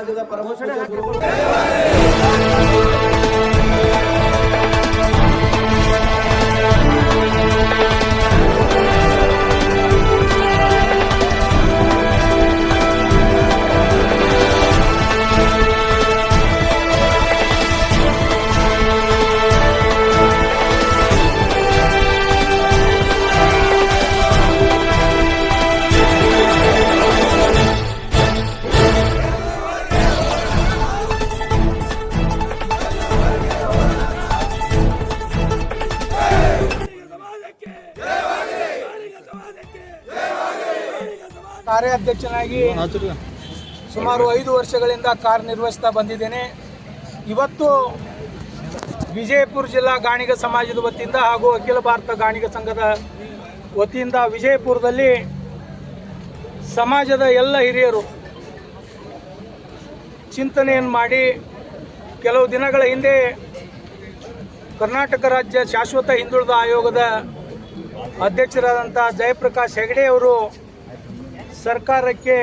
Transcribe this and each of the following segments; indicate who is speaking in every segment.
Speaker 1: ಸಮಾಜದ ಪರಮ
Speaker 2: ಕಾರ್ಯಾಧ್ಯಕ್ಷನಾಗಿ ಸುಮಾರು ಐದು ವರ್ಷಗಳಿಂದ ಕಾರ್ಯನಿರ್ವಹಿಸ್ತಾ ಬಂದಿದ್ದೇನೆ. ಇವತ್ತು ವಿಜಯಪುರ ಜಿಲ್ಲಾ ಗಾಣಿಗ ಸಮಾಜದ ವತಿಯಿಂದ ಹಾಗೂ ಅಖಿಲ ಭಾರತ ಗಾಣಿಗ ಸಂಘದ ವತಿಯಿಂದ ವಿಜಯಪುರದಲ್ಲಿ ಸಮಾಜದ ಎಲ್ಲ ಹಿರಿಯರು ಚಿಂತನೆಯನ್ನು ಮಾಡಿ ಕೆಲವು ದಿನಗಳ ಹಿಂದೆ ಕರ್ನಾಟಕ ರಾಜ್ಯ ಶಾಶ್ವತ ಹಿಂದುಳಿದ ಆಯೋಗದ ಅಧ್ಯಕ್ಷರಾದಂಥ ಜಯಪ್ರಕಾಶ್ ಹೆಗಡೆ ಅವರು ಸರ್ಕಾರಕ್ಕೆ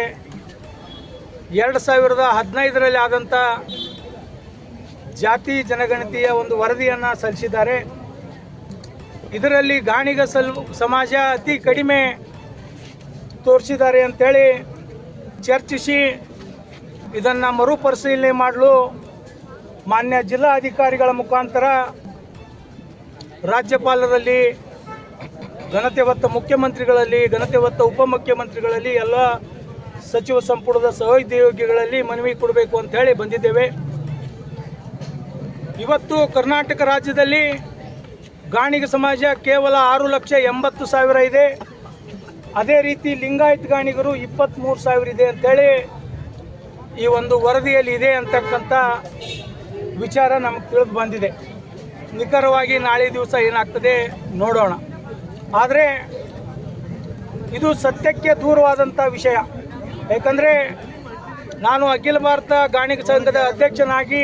Speaker 2: ಎರಡು ಸಾವಿರದ ಹದಿನೈದರಲ್ಲಿ ಆದಂಥ ಜಾತಿ ಜನಗಣತಿಯ ಒಂದು ವರದಿಯನ್ನು ಸಲ್ಲಿಸಿದ್ದಾರೆ. ಇದರಲ್ಲಿ ಗಾಣಿಗ ಸಲ್, ಸಮಾಜ ಅತಿ ಕಡಿಮೆ ತೋರಿಸಿದ್ದಾರೆ ಅಂಥೇಳಿ ಚರ್ಚಿಸಿ ಇದನ್ನು ಮರುಪರಿಶೀಲನೆ ಮಾಡಲು ಮಾನ್ಯ ಜಿಲ್ಲಾಧಿಕಾರಿಗಳ ಮುಖಾಂತರ ರಾಜ್ಯಪಾಲರಲ್ಲಿ ಘನತೆ ಹೊತ್ತ ಮುಖ್ಯಮಂತ್ರಿಗಳಲ್ಲಿ, ಘನತೆ ಹೊತ್ತ ಉಪಮುಖ್ಯಮಂತ್ರಿಗಳಲ್ಲಿ, ಎಲ್ಲ ಸಚಿವ ಸಂಪುಟದ ಸಹೋದ್ಯೋಗಿಗಳಲ್ಲಿ ಮನವಿ ಕೊಡಬೇಕು ಅಂತ ಹೇಳಿ ಬಂದಿದ್ದೇವೆ. ಇವತ್ತು ಕರ್ನಾಟಕ ರಾಜ್ಯದಲ್ಲಿ ಗಾಣಿಗ ಸಮಾಜ ಕೇವಲ ಆರು ಲಕ್ಷ ಎಂಬತ್ತು ಸಾವಿರ ಇದೆ. ಅದೇ ರೀತಿ ಲಿಂಗಾಯತ್ ಗಾಣಿಗರು ಇಪ್ಪತ್ತ್ಮೂರು ಸಾವಿರ ಇದೆ ಅಂತೇಳಿ ಈ ಒಂದು ವರದಿಯಲ್ಲಿ ಇದೆ ಅಂತಕ್ಕಂಥ ವಿಚಾರ ನಮಗೆ ತಿಳಿದು ಬಂದಿದೆ. ನಿಖರವಾಗಿ ನಾಳೆ ದಿವಸ ಏನಾಗ್ತದೆ ನೋಡೋಣ. ಆದರೆ ಇದು ಸತ್ಯಕ್ಕೆ ದೂರವಾದಂಥ ವಿಷಯ. ಯಾಕಂದರೆ ನಾನು ಅಖಿಲ ಭಾರತ ಗಾಣಿಗ ಸಂಘದ ಅಧ್ಯಕ್ಷನಾಗಿ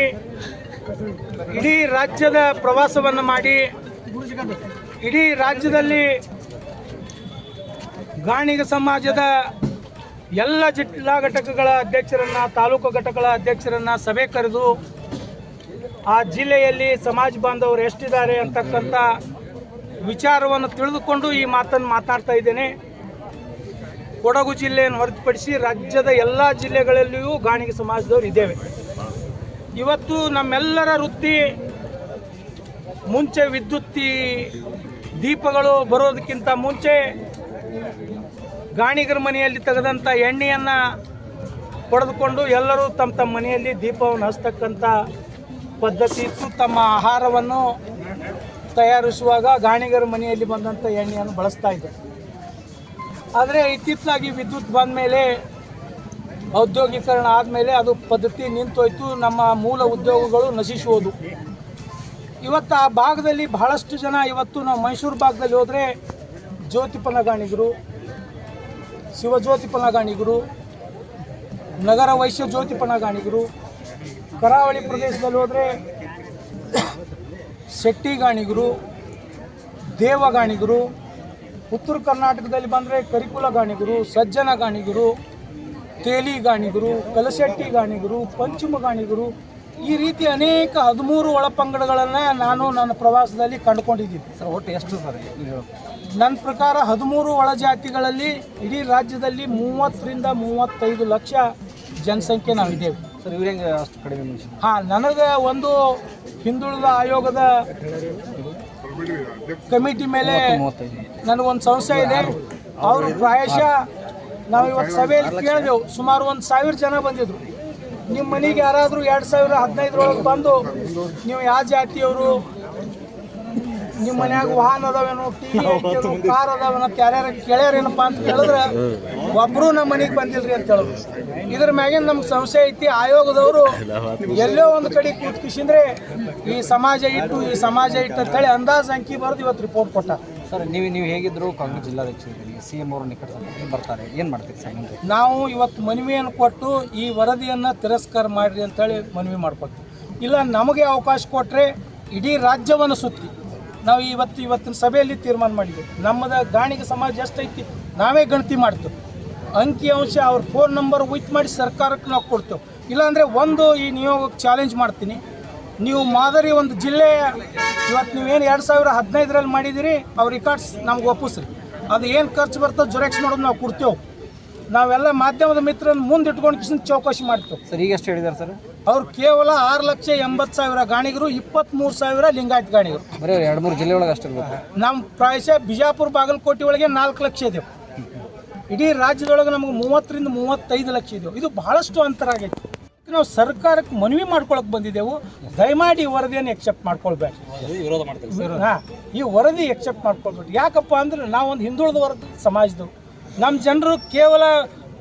Speaker 2: ಇಡೀ ರಾಜ್ಯದ ಪ್ರವಾಸವನ್ನು ಮಾಡಿ ಇಡೀ ರಾಜ್ಯದಲ್ಲಿ ಗಾಣಿಗ ಸಮಾಜದ ಎಲ್ಲ ಜಿಲ್ಲಾ ಘಟಕಗಳ ಅಧ್ಯಕ್ಷರನ್ನ, ತಾಲೂಕು ಘಟಕಗಳ ಅಧ್ಯಕ್ಷರನ್ನ ಸಭೆ ಕರೆದು ಆ ಜಿಲ್ಲೆಯಲ್ಲಿ ಸಮಾಜ ಬಾಂಧವರು ಎಷ್ಟಿದ್ದಾರೆ ಅಂತಕ್ಕಂಥ ವಿಚಾರವನ್ನು ತಿಳಿದುಕೊಂಡು ಈ ಮಾತನ್ನು ಮಾತಾಡ್ತಾ ಇದ್ದೇನೆ. ಕೊಡಗು ಜಿಲ್ಲೆಯನ್ನು ಹೊರತುಪಡಿಸಿ ರಾಜ್ಯದ ಎಲ್ಲ ಜಿಲ್ಲೆಗಳಲ್ಲಿಯೂ ಗಾಣಿಗೆ ಸಮಾಜದವರು ಇದ್ದೇವೆ. ಇವತ್ತು ನಮ್ಮೆಲ್ಲರ ವೃತ್ತಿ ಮುಂಚೆ ವಿದ್ಯುತ್ತಿ ದೀಪಗಳು ಬರೋದಕ್ಕಿಂತ ಮುಂಚೆ ಗಾಣಿಗರ ಮನೆಯಲ್ಲಿ ತೆಗೆದಂಥ ಎಣ್ಣೆಯನ್ನು ಪಡೆದುಕೊಂಡು ಎಲ್ಲರೂ ತಮ್ಮ ತಮ್ಮ ಮನೆಯಲ್ಲಿ ದೀಪವನ್ನು ಹಚ್ತಕ್ಕಂಥ ಪದ್ಧತಿ ಇತ್ತು. ತಮ್ಮ ಆಹಾರವನ್ನು ತಯಾರಿಸುವಾಗ ಗಾಣಿಗರ ಮನೆಯಲ್ಲಿ ಬಂದಂಥ ಎಣ್ಣೆಯನ್ನು ಬಳಸ್ತಾ ಇದ್ದೆ. ಆದರೆ ಇತ್ತಿತ್ತಲಾಗಿ ವಿದ್ಯುತ್ ಬಂದ ಮೇಲೆ ಔದ್ಯೋಗೀಕರಣ ಆದಮೇಲೆ ಅದು ಪದ್ಧತಿ ನಿಂತೋಯ್ತು, ನಮ್ಮ ಮೂಲ ಉದ್ಯೋಗಗಳು ನಶಿಸುವುದು. ಇವತ್ತು ಆ ಭಾಗದಲ್ಲಿ ಬಹಳಷ್ಟು ಜನ ಇವತ್ತು ನಾವು ಮೈಸೂರು ಭಾಗದಲ್ಲಿ ಹೋದರೆ ಜ್ಯೋತಿಪನ ಗಾಣಿಗರು ಶಿವಜ್ಯೋತಿಪನ ಗಾಣಿಗರು ನಗರ ವೈಶ್ಯ ಜ್ಯೋತಿಪನ ಗಾಣಿಗರು ಕರಾವಳಿ ಪ್ರದೇಶದಲ್ಲಿ ಹೋದರೆ ಶೆಟ್ಟಿ ಗಾಣಿಗರು ದೇವಗಾಣಿಗರು ಉತ್ತರ ಕರ್ನಾಟಕದಲ್ಲಿ ಬಂದರೆ ಕರಿಕುಲ ಗಾಣಿಗರು ಸಜ್ಜನ ಗಾಣಿಗರು ತೇಲಿ ಗಾಣಿಗರು ಕಲಶೆಟ್ಟಿ ಗಾಣಿಗರು ಪಂಚಮ ಗಾಣಿಗರು ಈ ರೀತಿ ಅನೇಕ ಹದಿಮೂರು ಒಳಪಂಗಡಗಳನ್ನು ನಾನು ನನ್ನ ಪ್ರವಾಸದಲ್ಲಿ ಕಂಡುಕೊಂಡಿದ್ದೀನಿ.
Speaker 1: ಸರ್ ಒಟ್ಟು ಎಷ್ಟು ಸರ್
Speaker 2: ನನ್ನ ಪ್ರಕಾರ ಹದಿಮೂರು ಒಳಜಾತಿಗಳಲ್ಲಿ ಇಡೀ ರಾಜ್ಯದಲ್ಲಿ ಮೂವತ್ತರಿಂದ ಮೂವತ್ತೈದು ಲಕ್ಷ ಜನಸಂಖ್ಯೆ ನಾವಿದ್ದೇವೆ.
Speaker 1: ಸರ್ ಇವ್ರು ಹೆಂಗೆ ಅಷ್ಟು ಕಡಿಮೆ ಮನುಷ್ಯ
Speaker 2: ಹಾಂ ನನಗೆ ಒಂದು ಹಿಂದುಳಿದ ಆಯೋಗದ ಕಮಿಟಿ ಮೇಲೆ ನನಗೊಂದು ಸಂಸ್ಥೆ ಇದೆ. ಅವರು ಪ್ರಾಯಶಃ ನಾವು ಇವತ್ತು ಸಭೆಯಲ್ಲಿ ಕೇಳಿದೆವು. ಸುಮಾರು ಒಂದು ಸಾವಿರ ಜನ ಬಂದಿದ್ರು. ನಿಮ್ಮ ಮನೆಗೆ ಯಾರಾದರೂ ಎರಡು ಸಾವಿರ ಹದಿನೈದರೊಳಗೆ ಬಂದು ನೀವು ಯಾವ ಜಾತಿಯವರು ನಿಮ್ಮ ಮನ್ಯಾಗ ವಾಹನ ಅದಾವೇನೋ ಟಿವಿ ಕಾರ್ ಅದಾವೇನೋ ಯಾರ್ಯಾರ ಕೇಳ್ಯಾರೇನಪ್ಪ ಅಂತ ಕೇಳಿದ್ರೆ ಒಬ್ರು ನಮ್ಮ ಮನೆಗೆ ಬಂದಿಲ್ರಿ ಅಂತ ಹೇಳಿದ್ರು ಇದ್ರ ಮ್ಯಾಗಿನ ನಮ್ಗೆ ಸಂಶಯ ಐತಿ ಆಯೋಗದವರು ಎಲ್ಲೋ ಒಂದು ಕಡೆ ಕೂತ್ಕಿಸಿಂದ್ರೆ ಈ ಸಮಾಜ ಇಟ್ಟು ಈ ಸಮಾಜ ಇಟ್ಟು ಅಂತೇಳಿ ಅಂದಾಜು ಅಂಕಿ ಬರೆದು ಇವತ್ತು ರಿಪೋರ್ಟ್ ಕೊಟ್ಟ.
Speaker 1: ಸರ್ ನೀವು ನೀವು ಹೇಗಿದ್ರು ಕಾಂಗ್ರೆಸ್ ಜಿಲ್ಲಾಧ್ಯಕ್ಷರಿಗೆ ಸಿ ಎಂ ಅವರು ನಿಕಟ ಬರ್ತಾರೆ ಏನು ಮಾಡ್ತೀರಿ ಸರ್
Speaker 2: ನಾವು ಇವತ್ತು ಮನವಿಯನ್ನು ಕೊಟ್ಟು ಈ ವರದಿಯನ್ನು ತಿರಸ್ಕಾರ ಮಾಡಿರಿ ಅಂತೇಳಿ ಮನವಿ ಮಾಡ್ಕೊತೀವಿ ಇಲ್ಲ ನಮಗೆ ಅವಕಾಶ ಕೊಟ್ಟರೆ ಇಡೀ ರಾಜ್ಯವನ್ನು ಸುತ್ತಿ. ನಾವು ಇವತ್ತು ಇವತ್ತಿನ ಸಭೆಯಲ್ಲಿ ತೀರ್ಮಾನ ಮಾಡಿದ್ವಿ ನಮ್ಮದ ಗಾಣಿಗ ಸಮಾಜ ಎಷ್ಟೈತಿ? ನಾವೇ ಗಣತಿ ಮಾಡ್ತೇವೆ. ಅಂಕಿ ಅಂಶ ಅವ್ರ ಫೋನ್ ನಂಬರ್ ವಿತ್ ಮಾಡಿ ಸರ್ಕಾರಕ್ಕೆ ನಾವು ಕೊಡ್ತೇವೆ. ಇಲ್ಲಾಂದರೆ ಒಂದು ಈ ನಿಯೋಗಕ್ಕೆ ಚಾಲೆಂಜ್ ಮಾಡ್ತೀನಿ. ನೀವು ಮಾದರಿ ಒಂದು ಜಿಲ್ಲೆ, ಇವತ್ತು ನೀವೇನು ಎರಡು ಸಾವಿರ ಹದಿನೈದರಲ್ಲಿ ಮಾಡಿದ್ದೀರಿ ಅವ್ರ ರಿಕಾರ್ಡ್ಸ್ ನಮ್ಗೆ ಒಪ್ಪಿಸ್ರಿ. ಅದು ಏನು ಖರ್ಚು ಬರ್ತದೆ ಜೊರೆಕ್ಸ್ ಮಾಡೋದು ನಾವು ಕೊಡ್ತೇವೆ. ನಾವೆಲ್ಲ ಮಾಧ್ಯಮದ ಮಿತ್ರನ ಮುಂದೆ ಇಟ್ಕೊಂಡು ಕಿಶನ್ ಚೌಕಾಶಿ ಮಾಡ್ತೇವೆ.
Speaker 1: ಸರ್, ಈಗ ಎಷ್ಟು ಹೇಳಿದ್ದಾರೆ ಸರ್?
Speaker 2: ಅವ್ರು ಕೇವಲ ಆರು ಲಕ್ಷ ಎಂಬತ್ತು ಸಾವಿರ ಗಾಣಿಗರು ಇಪ್ಪತ್ತ್ಮೂರು ಸಾವಿರ ಲಿಂಗಾಯತ್ ಗಾಣಿಗರು.
Speaker 1: ಬರೀ ಎರಡು ಮೂರು ಜಿಲ್ಲೆ ಒಳಗೆ ಅಷ್ಟು
Speaker 2: ನಮ್ಮ ಪ್ರಾಯಶಃ ಬಿಜಾಪುರ ಬಾಗಲಕೋಟೆ ಒಳಗೆ ನಾಲ್ಕು ಲಕ್ಷ ಇದೆ ಇಡೀ ರಾಜ್ಯದೊಳಗೆ ನಮಗೆ ಮೂವತ್ತರಿಂದ ಮೂವತ್ತೈದು ಲಕ್ಷ ಇದೆ ಇದು ಬಹಳಷ್ಟು ಅಂತರ ಆಗೈತೆ. ನಾವು ಸರ್ಕಾರಕ್ಕೆ ಮನವಿ ಮಾಡ್ಕೊಳಕ್ ಬಂದಿದ್ದೆವು. ದಯಮಾಡಿ ಈ ವರದಿಯನ್ನು ಎಕ್ಸೆಪ್ಟ್ ಮಾಡ್ಕೊಳ್ಬೇಕು. ಹಾಂ ಈ ವರದಿ ಎಕ್ಸೆಪ್ಟ್ ಮಾಡ್ಕೊಳ್ಬೇಕು. ಯಾಕಪ್ಪ ಅಂದ್ರೆ ನಾವೊಂದು ಹಿಂದುಳಿದ ವರ್ಗ ಸಮಾಜದವು ನಮ್ಮ ಜನರು ಕೇವಲ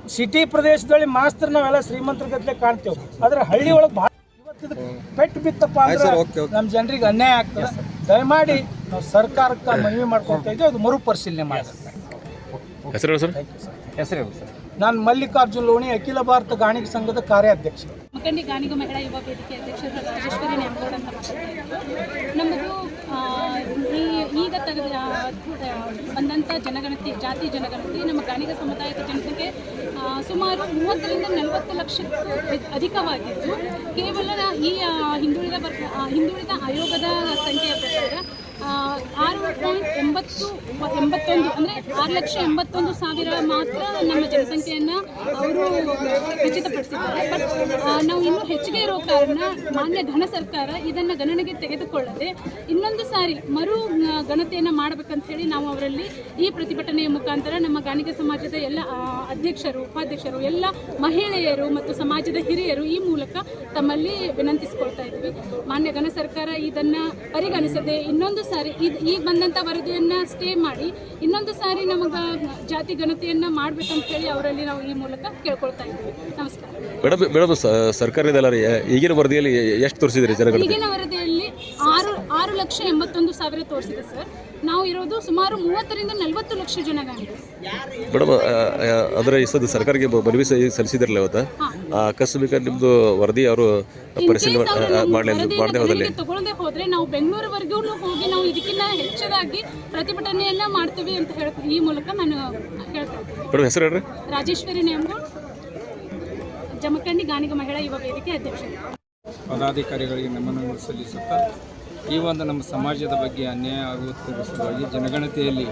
Speaker 2: ಸಿಟಿ ಪ್ರದೇಶದಲ್ಲಿ ಮಾಸ್ತ್ರ ನಾವೆಲ್ಲ ಶ್ರೀಮಂತರ ಗತ್ಲೆ ಕಾಣ್ತೇವೆ. ಆದ್ರೆ ಹಳ್ಳಿ ಒಳಗೆ ಭಾಳ ಇವತ್ತಿದು ಪೆಟ್ಟು ಬಿತ್ತಪ್ಪ ಅಂದ್ರೆ ನಮ್ಮ ಜನರಿಗೆ ಅನ್ಯಾಯ ಆಗ್ತದೆ. ದಯಮಾಡಿ ನಾವು ಸರ್ಕಾರಕ್ಕೆ ಮನವಿ ಮಾಡ್ಕೊಳ್ತಾ ಇದ್ದೀವಿ ಅದು ಮರುಪರಿಶೀಲನೆ ಮಾಡಿ
Speaker 3: ಹೆಸರು ಸರ್
Speaker 1: ಹೆಸರು ಹೇಳಿ ಸರ್
Speaker 2: ನಾನು ಮಲ್ಲಿಕಾರ್ಜುನ್ ಲೋಣಿ ಅಖಿಲ ಭಾರತ ಗಾಣಿಗ ಸಂಘದ ಕಾರ್ಯಾಧ್ಯಕ್ಷ.
Speaker 4: ಮುಖಂಡಿ ಗಾಣಿಗ ಮಹಿಳಾ ಯುವ ವೇದಿಕೆ ಅಧ್ಯಕ್ಷರು ರಾಜೇಶ್ವರಿ ನ್ಯಾಮಗೌಡ ಅಂತ ಮಾತಾಡ್ತಾ ಇರೋದು. ನಮ್ಮದು ಆ, ಈಗ ತೆಗೆದ ಬಂದಂಥ ಜನಗಣತಿ, ಜಾತಿ ಜನಗಣತಿ, ನಮ್ಮ ಗಾಣಿಗ ಸಮುದಾಯದ ಜನಸಂಖ್ಯೆ ಸುಮಾರು ಮೂವತ್ತರಿಂದ ನಲವತ್ತು ಲಕ್ಷಕ್ಕೂ ಅಧಿಕವಾಗಿದ್ದು, ಕೇವಲ ಈ ಹಿಂದುಳಿದ ವರ್ಗ ಹಿಂದುಳಿದ ಆಯೋಗದ ಸಂಖ್ಯೆಯ ಪ್ರಕಾರ ಆರು ಪಾಯಿಂಟ್ ಒಂಬತ್ತು, ಎಂಬತ್ತೊಂದು, ಅಂದರೆ ಆರು ಲಕ್ಷ ಎಂಬತ್ತೊಂದು ಸಾವಿರ ಮಾತ್ರ ನಮ್ಮ ಜನಸಂಖ್ಯೆಯನ್ನು ಅವರು ಖಚಿತಪಡಿಸಿದ್ದಾರೆ. ಬಟ್ ನಾವು ಇನ್ನೂ ಹೆಚ್ಚಿಗೆ ಇರೋ ಕಾರಣ ಮಾನ್ಯ ಘನ ಸರ್ಕಾರ ಇದನ್ನು ಗಣನೆಗೆ ತೆಗೆದುಕೊಳ್ಳದೆ ಇನ್ನೊಂದು ಸಾರಿ ಮರು ಗಣತೆಯನ್ನು ಮಾಡಬೇಕಂತ ಹೇಳಿ ನಾವು ಅವರಲ್ಲಿ ಈ ಪ್ರತಿಭಟನೆಯ ಮುಖಾಂತರ ನಮ್ಮ ಗಾಣಿಗ ಸಮಾಜದ ಎಲ್ಲ ಅಧ್ಯಕ್ಷರು, ಉಪಾಧ್ಯಕ್ಷರು, ಎಲ್ಲ ಮಹಿಳೆಯರು ಮತ್ತು ಸಮಾಜದ ಹಿರಿಯರು ಈ ಮೂಲಕ ತಮ್ಮಲ್ಲಿ ವಿನಂತಿಸಿಕೊಳ್ತಾ ಇದ್ವಿ. ಮಾನ್ಯ ಘನ ಸರ್ಕಾರ ಇದನ್ನು ಪರಿಗಣಿಸದೆ ಇನ್ನೊಂದು ಸಾರಿ ಇದು ಈಗ ಬಂದಂಥ ವರದಿಯನ್ನು ಸ್ಟೇ ಮಾಡಿ ಇನ್ನೊಂದು ಸಾರಿ ನಮಗೆ ಜಾತಿ ಘನತೆಯನ್ನು ಮಾಡಬೇಕಂತ ಹೇಳಿ ಅವರಲ್ಲಿ ನಾವು ಈ ಮೂಲಕ ಕೇಳ್ಕೊಳ್ತಾ ಇದ್ದೀವಿ. ನಮಸ್ಕಾರ.
Speaker 3: ಮೇಡಮ್ ಮೇಡಮ್ ಸರ್ಕಾರದಲ್ಲ ಈಗಿನ ವರದಿಯಲ್ಲಿ ಎಷ್ಟು ತೋರಿಸಿದ್ರಿ ಜನಗಳು
Speaker 4: ಈಗಿನ ವರದಿಯಲ್ಲಿ ಆರು ಆರು ಲಕ್ಷ ಎಂಬತ್ತೊಂದು ಸಾವಿರ ತೋರಿಸಿದೆ ಸರ್. ನಾವು ಇರೋದು ಸುಮಾರು ಮೂವತ್ತರಿಂದ ನಲವತ್ತು ಲಕ್ಷ ಜನ ಅದರ
Speaker 3: ಮೇಡಮ್ ಅಂದರೆ ಈ ಸರ್ಕಾರಕ್ಕೆ ಬ- ಮನವಿ ಸಲ್ಲಿಸಿದ್ರಲ್ಲ ಇವತ್ತು? ಆ, ಆಕಸ್ಮಿಕ ನಿಮ್ಮದು ವರದಿ ಅವರು ಪರಿಶೀಲನೆ ಮಾಡಲಿ ಮಾಡದೆ ಹೋದಲ್ಲಿ.
Speaker 4: ತಗೊಳ್ಳದೆ ಹೋದ್ರೆ ನಾವು ಬೆಂಗಳೂರುವರೆಗೂ ಹೋಗಿ ನಾವು ಇದಕ್ಕಿಂತ ಹೆಚ್ಚದಾಗಿ ಪ್ರತಿಭಟನೆಯನ್ನ ಮಾಡ್ತೀವಿ ಅಂತ ಹೇಳ ಈ ಮೂಲಕ ನಾನು
Speaker 3: ಹೇಳ್ತೇನೆ ಹೆಸರು ಹೇಳ್ರಿ.
Speaker 4: ರಾಜೇಶ್ವರಿ ನೇಮ ಜಮಖಂಡಿ ಗಾನಿಗ ಮಹಿಳಾ ಯುವ ವೇದಿಕೆ ಅಧ್ಯಕ್ಷರು.
Speaker 5: ಪದಾಧಿಕಾರಿಗಳಿಗೆ ನಮನವನ್ನು ಸಲ್ಲಿಸುತ್ತಾ ಈ ಒಂದು ನಮ್ಮ ಸಮಾಜದ ಬಗ್ಗೆ ಅನ್ಯಾಯ ಆಗುತ್ತಿರುವ ಸಲುವಾಗಿ ಜನಗಣತಿಯಲ್ಲಿ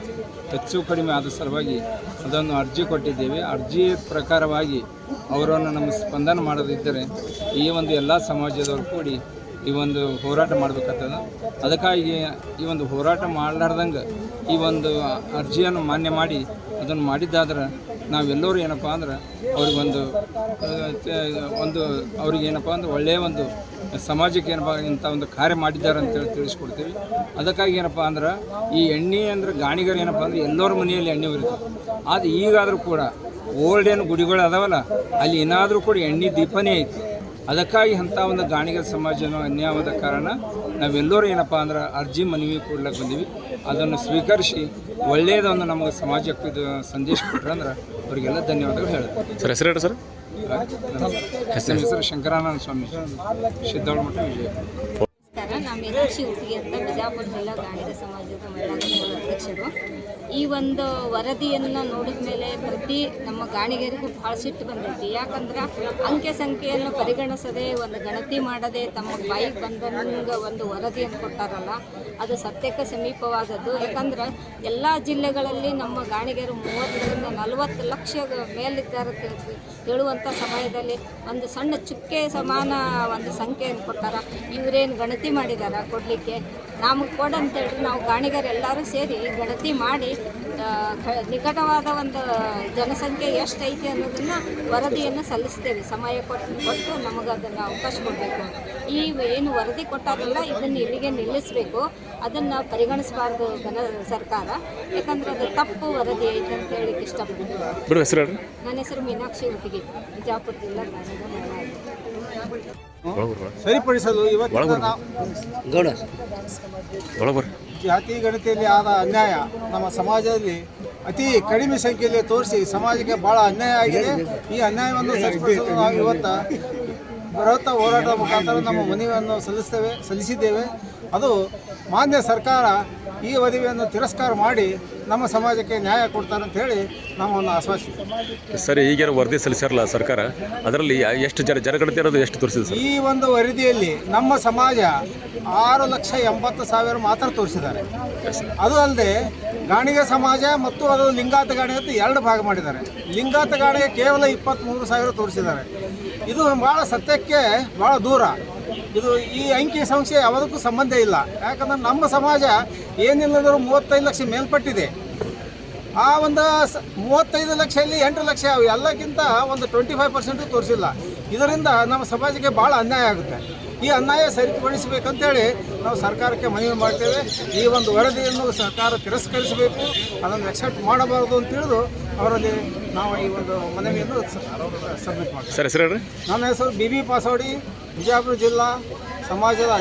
Speaker 5: ಹೆಚ್ಚು ಕಡಿಮೆ ಆದ ಸಲುವಾಗಿ ಅದನ್ನು ಅರ್ಜಿ ಕೊಟ್ಟಿದ್ದೇವೆ. ಅರ್ಜಿ ಪ್ರಕಾರವಾಗಿ ಅವರನ್ನು ನಮ್ಮ ಸ್ಪಂದನ ಮಾಡದಿದ್ದರೆ ಈ ಒಂದು ಎಲ್ಲ ಸಮಾಜದವರು ಕೂಡಿ ಈ ಒಂದು ಹೋರಾಟ ಮಾಡಬೇಕಾಗ್ತದೆ. ಅದಕ್ಕಾಗಿ ಈ ಒಂದು ಹೋರಾಟ ಮಾಡಲಾರ್ದಂಗೆ ಈ ಒಂದು ಅರ್ಜಿಯನ್ನು ಮಾನ್ಯ ಮಾಡಿ ಅದನ್ನು ಮಾಡಿದ್ದಾದ್ರೆ ನಾವೆಲ್ಲರೂ ಏನಪ್ಪ ಅಂದ್ರೆ ಅವ್ರಿಗೊಂದು ಒಂದು ಅವ್ರಿಗೆ ಏನಪ್ಪ ಅಂದ್ರೆ ಒಳ್ಳೆಯ ಒಂದು ಸಮಾಜಕ್ಕೆ ಏನಪ್ಪ ಇಂಥ ಒಂದು ಕಾರ್ಯ ಮಾಡಿದ್ದಾರೆ ಅಂತೇಳಿ ತಿಳಿಸ್ಕೊಡ್ತೀವಿ. ಅದಕ್ಕಾಗಿ ಏನಪ್ಪ ಅಂದ್ರೆ ಈ ಎಣ್ಣೆ ಅಂದ್ರೆ ಗಾಣಿಗರು ಏನಪ್ಪ ಅಂದ್ರೆ ಎಲ್ಲರ ಮನೆಯಲ್ಲಿ ಎಣ್ಣೆ ಉರಿತಾರೆ ಆದರೆ ಈಗಾದರೂ ಕೂಡ ಓಲ್ಡ್ ಏನು ಗುಡಿಗಳು ಅದಾವಲ್ಲ, ಅಲ್ಲಿ ಏನಾದರೂ ಕೂಡ ಎಣ್ಣೆ ದೀಪನೇ ಐತಿ. ಅದಕ್ಕಾಗಿ ಅಂಥ ಒಂದು ಗಾಣಿಗರ ಸಮಾಜನ ಅನ್ಯಾಯವಾದ ಕಾರಣ ನಾವೆಲ್ಲರೂ ಏನಪ್ಪ ಅಂದ್ರೆ ಅರ್ಜಿ ಮನವಿ ಕೊಡ್ಲಕ್ಕೆ ಬಂದೀವಿ. ಅದನ್ನು ಸ್ವೀಕರಿಸಿ ಒಳ್ಳೆಯದೊಂದು ನಮಗೆ ಸಮಾಜಕ್ಕೆ ಸಂದೇಶ ಕೊಟ್ಟರೆ ಅಂದ್ರೆ ಅವರಿಗೆಲ್ಲ ಧನ್ಯವಾದಗಳು ಹೇಳ್ತಾರೆ
Speaker 3: ಸರ್ ಹೆಸರು ಸರ್?
Speaker 5: ನಮ್ಮ ಹೆಸರು ಶಂಕರಾನಂದ ಸ್ವಾಮಿ. ಸಿದ್ದಾಳ ಮಠ ವಿಜಯ.
Speaker 6: ನಮಸ್ಕಾರ ನಾನು ಮೀನಾಕ್ಷಿ ಉಟ್ಟಿಗೆ ಅಂತ ಬಿಜಾಪುರ ಜಿಲ್ಲಾ ಗಾಣಿಗ ಸಮಾಜದ ಮಹಿಳಾ ಘಟಕದ ಅಧ್ಯಕ್ಷರು. ಈ ಒಂದು ವರದಿಯನ್ನು ನೋಡಿದ ಮೇಲೆ ಪ್ರತಿ ನಮ್ಮ ಗಾಣಿಗರಿಗೂ ಭಾಳ ಸಿಟ್ಟು ಬಂದೈತಿ ಯಾಕಂದ್ರೆ ಅಂಕೆ ಸಂಖ್ಯೆಯನ್ನು ಪರಿಗಣಿಸದೆ ಒಂದು ಗಣತಿ ಮಾಡದೆ ತಮ್ಮ ಬಾಯಿಗೆ ಬಂದಂಗೆ ಒಂದು ವರದಿಯನ್ನು ಕೊಟ್ಟಾರಲ್ಲ, ಅದು ಸತ್ಯಕ್ಕೆ ಸಮೀಪವಾದದ್ದು. ಯಾಕಂದ್ರೆ ಎಲ್ಲ ಜಿಲ್ಲೆಗಳಲ್ಲಿ ನಮ್ಮ ಗಾಣಿಗರು ಮೂವತ್ತರಿಂದ ನಲವತ್ತು ಲಕ್ಷ ಮೇಲಿದ್ದಾರೆ ಹೇಳುವಂಥ ಸಮಯದಲ್ಲಿ ಒಂದು ಸಣ್ಣ ಚುಕ್ಕೆ ಸಮಾನ ಒಂದು ಸಂಖ್ಯೆಯನ್ನು ಕೊಡ್ತಾರೆ. ಇವರೇನು ಗಣತಿ ಮಾಡಿದ್ದಾರೆ ಕೊಡಲಿಕ್ಕೆ? ನಮಗೆ ಕೊಡು ಅಂತೇಳಿ ನಾವು ಕಾಣಿಗರೆಲ್ಲರೂ ಸೇರಿ ಗಣತಿ ಮಾಡಿ ನಿಕಟವಾದ ಒಂದು ಜನಸಂಖ್ಯೆ ಎಷ್ಟೈತಿ ಅನ್ನೋದನ್ನು ವರದಿಯನ್ನು ಸಲ್ಲಿಸ್ತೇವೆ. ಸಮಯ ಕೊಟ್ಟು ಕೊಟ್ಟು ನಮಗೆ ಅದನ್ನು ಅವಕಾಶ ಕೊಡಬೇಕು ಈ ಏನು ವರದಿ ಕೊಟ್ಟಾರಲ್ಲ ಇದನ್ನು ಇಲ್ಲಿಗೆ ನಿಲ್ಲಿಸಬೇಕು. ಅದನ್ನು ಪರಿಗಣಿಸಬಾರ್ದು ಜನ ಸರ್ಕಾರ. ಯಾಕಂದ್ರೆ ಅದು ತಪ್ಪು ವರದಿ ಐತೆ ಅಂತ ಹೇಳಿಕ್ಕೆ ಇಷ್ಟಪಡ್ತೀನಿ. ನನ್ನ ಹೆಸರು ಮೀನಾಕ್ಷಿ ಉಟ್ಟಿಗೆ ಬಿಜಾಪುರ ಜಿಲ್ಲಾ
Speaker 2: ಸರಿಪಡಿಸಲು
Speaker 3: ಇವತ್ತು
Speaker 7: ಜಾತಿ ಗಣತಿಯಲ್ಲಿ ಆದ ಅನ್ಯಾಯ ನಮ್ಮ ಸಮಾಜದಲ್ಲಿ ಅತಿ ಕಡಿಮೆ ಸಂಖ್ಯೆಯಲ್ಲಿ ತೋರಿಸಿ ಸಮಾಜಕ್ಕೆ ಬಹಳ ಅನ್ಯಾಯ ಆಗಿದೆ. ಈ ಅನ್ಯಾಯವನ್ನು ಸರಿಪಡಿಸಲು ನಾವು ಇವತ್ತು ಬೃಹತ್ ಹೋರಾಟದ ಮುಖಾಂತರ ನಮ್ಮ ಮನವಿಯನ್ನು ಸಲ್ಲಿಸ್ತೇವೆ ಸಲ್ಲಿಸಿದ್ದೇವೆ. ಅದು ಮಾನ್ಯ ಸರ್ಕಾರ ಈ ವರದಿಯನ್ನು ತಿರಸ್ಕಾರ ಮಾಡಿ ನಮ್ಮ ಸಮಾಜಕ್ಕೆ ನ್ಯಾಯ ಕೊಡ್ತಾರೆ ಅಂತ ಹೇಳಿ ನಾವು ಒಂದು ಆಶ್ವಾಸಿಸ್ತೇವೆ
Speaker 3: ಸರಿ ಈಗೇನು ವರದಿ ಸಲ್ಲಿಸಿರಲ್ಲ ಸರ್ಕಾರ? ಅದರಲ್ಲಿ ಎಷ್ಟು ಜನ ಜನಗಣತಿ ಇರೋದು ಎಷ್ಟು ತೋರಿಸಿದೆ ಸರ್?
Speaker 7: ಈ ಒಂದು ವರದಿಯಲ್ಲಿ ನಮ್ಮ ಸಮಾಜ ಆರು ಲಕ್ಷ ಎಂಬತ್ತು ಸಾವಿರ ಮಾತ್ರ ತೋರಿಸಿದ್ದಾರೆ. ಅದು ಅಲ್ಲದೆ ಗಾಣಿಗೆ ಸಮಾಜ ಮತ್ತು ಅದು ಲಿಂಗಾತ ಗಾಣಿ ಅಂತ ಎರಡು ಭಾಗ ಮಾಡಿದ್ದಾರೆ. ಲಿಂಗಾತ ಗಾಣಿಗೆ ಕೇವಲ ಇಪ್ಪತ್ತ್ಮೂರು ಸಾವಿರ ತೋರಿಸಿದ್ದಾರೆ. ಇದು ಭಾಳ ಸತ್ಯಕ್ಕೆ ಭಾಳ ದೂರ. ಇದು ಈ ಅಂಕಿ ಸಂಸ್ಥೆ ಯಾವುದಕ್ಕೂ ಸಂಬಂಧ ಇಲ್ಲ. ಯಾಕಂದ್ರೆ ನಮ್ಮ ಸಮಾಜ ಏನಿಲ್ಲದರೂ ಮೂವತ್ತೈದು ಲಕ್ಷ ಮೇಲ್ಪಟ್ಟಿದೆ. ಆ ಒಂದು ಮೂವತ್ತೈದು ಲಕ್ಷದಲ್ಲಿ ಎಂಟು ಲಕ್ಷ ಎಲ್ಲಕ್ಕಿಂತ ಒಂದು ಟ್ವೆಂಟಿ ಫೈವ್ ಪರ್ಸೆಂಟು ತೋರಿಸಿಲ್ಲ. ಇದರಿಂದ ನಮ್ಮ ಸಮಾಜಕ್ಕೆ ಭಾಳ ಅನ್ಯಾಯ ಆಗುತ್ತೆ. ಈ ಅನ್ಯಾಯ ಸರಿಪಡಿಸಬೇಕಂತೇಳಿ ನಾವು ಸರ್ಕಾರಕ್ಕೆ ಮನವಿ ಮಾಡ್ತೇವೆ. ಈ ಒಂದು ವರದಿಯನ್ನು ಸರ್ಕಾರ ತಿರಸ್ಕರಿಸಬೇಕು ಅದನ್ನು ಅಕ್ಸೆಪ್ಟ್ ಮಾಡಬಾರದು ಅಂತ ತಿಳಿದು ಅವರಲ್ಲಿ ನಾವು ಈ ಒಂದು ಮನವಿಯನ್ನು ಸಬ್ಮಿಟ್ ಮಾಡ್ತೇವೆ.
Speaker 3: ಸರ್ ಹೆಸರು
Speaker 7: ನನ್ನ ಹೆಸರು ಬಿ ಬಿ ಪಾಸೋಡಿ ಬಿಜಾಪುರ ಜಿಲ್ಲಾ ಸಮಾಜದ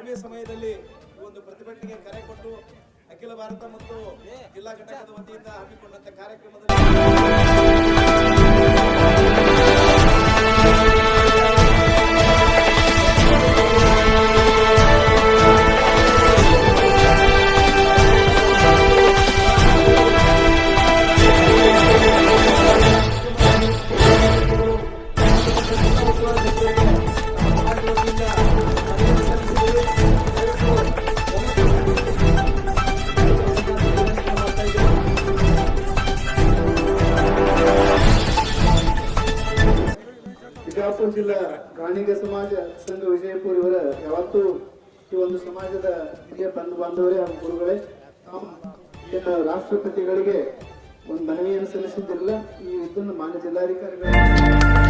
Speaker 8: ಕಡಿಮೆ ಸಮಯದಲ್ಲಿ ಒಂದು ಪ್ರತಿಭಟನೆಗೆ ಕರೆ ಕೊಟ್ಟು ಅಖಿಲ ಭಾರತ ಮತ್ತು ಜಿಲ್ಲಾ ಘಟಕದ ವತಿಯಿಂದ ಹಮ್ಮಿಕೊಂಡಂತ ಕಾರ್ಯಕ್ರಮದಲ್ಲಿ
Speaker 9: ಬಿಜಾಪುರ ಜಿಲ್ಲಾ ಗಾಣಿಗ ಸಮಾಜ ಸಂಘ ವಿಜಯಪುರ ಇವರ ಯಾವತ್ತೂ ಈ ಒಂದು ಸಮಾಜದ ಹಿರಿಯ ಬಂಧು ಬಾಂಧವರೇ ಹಾಗೂ ಗುರುಗಳೇ ರಾಷ್ಟ್ರಪತಿಗಳಿಗೆ ಒಂದು ಮನವಿಯನ್ನು ಸಲ್ಲಿಸಿದ್ದಿರಲ್ಲ, ಈ ಇದನ್ನು ಮಾನ್ಯ ಜಿಲ್ಲಾಧಿಕಾರಿಗಳು